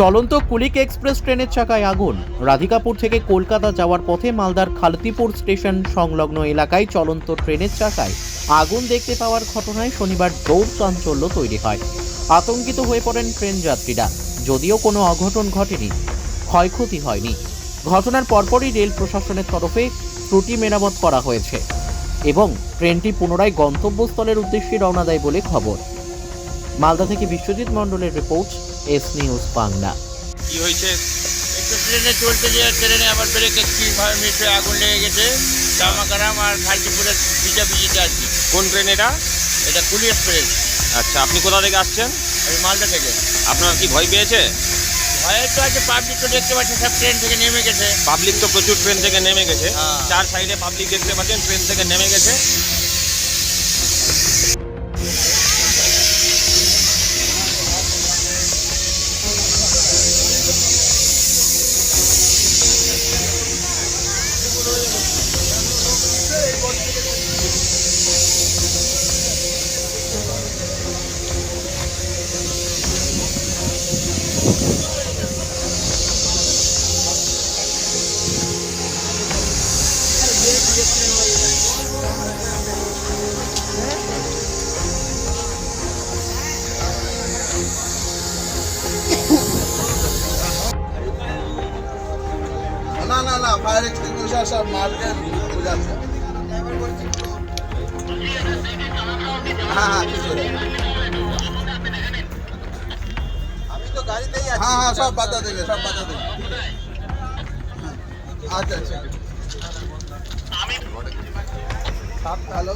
চলন্ত কুলিক এক্সপ্রেস ট্রেনের চাকায় আগুন। রাধিকাপুর থেকে কলকাতা যাওয়ার পথে মালদার খালতিপুর স্টেশন সংলগ্ন এলাকায় চলন্ত ট্রেনের চাকায় আগুন দেখতে পাওয়ার ঘটনায় শনিবার দৌড় চাঞ্চল্য তৈরি হয়। আতঙ্কিত হয়ে পড়েন ট্রেন যাত্রীরা। যদিও কোনো অঘটন ঘটেনি, ক্ষয়ক্ষতি হয়নি। ঘটনার পরপরই রেল প্রশাসনের তরফে ত্রুটি মেরামত করা হয়েছে এবং ট্রেনটি পুনরায় গন্তব্যস্থলের উদ্দেশ্যে রওনা দেয় বলে খবর। মালদা থেকে বিশ্বজিৎ মণ্ডলের রিপোর্ট এস নিউজ বাংলা কি হয়েছে? একটু ট্রেনে চলতে গিয়ে ট্রেনে আবার ব্রেক একটি মিশে আগুন লেগে গেছে জামা কারাম আর খালটিপুরে ভিজা ভিজিতে আছি। কোন ট্রেন এটা? এটা কুলি এক্সপ্রেস। আচ্ছা আপনি কোথা থেকে আসছেন? ওই মালদা থেকে। আপনার কি ভয় পেয়েছে? ভয়ের তো আছে পাবলিক তো দেখতে পাচ্ছি সব ট্রেন থেকে নেমে গেছে। পাবলিক তো প্রচুর ট্রেন থেকে নেমে গেছে। হ্যাঁ। চার সাইডে পাবলিক দেখতে পাচ্ছেন ট্রেন থেকে নেমে গেছে। না না না ফায়ার এক্সটিংগুইশার সব মার্কেট বোঝাচ্ছে হ্যাঁ হ্যাঁ কিছু নেই। হ্যাঁ হ্যাঁ সব বাধা দেবে সব বাধা দেবে। আচ্ছা আচ্ছা। হ্যালো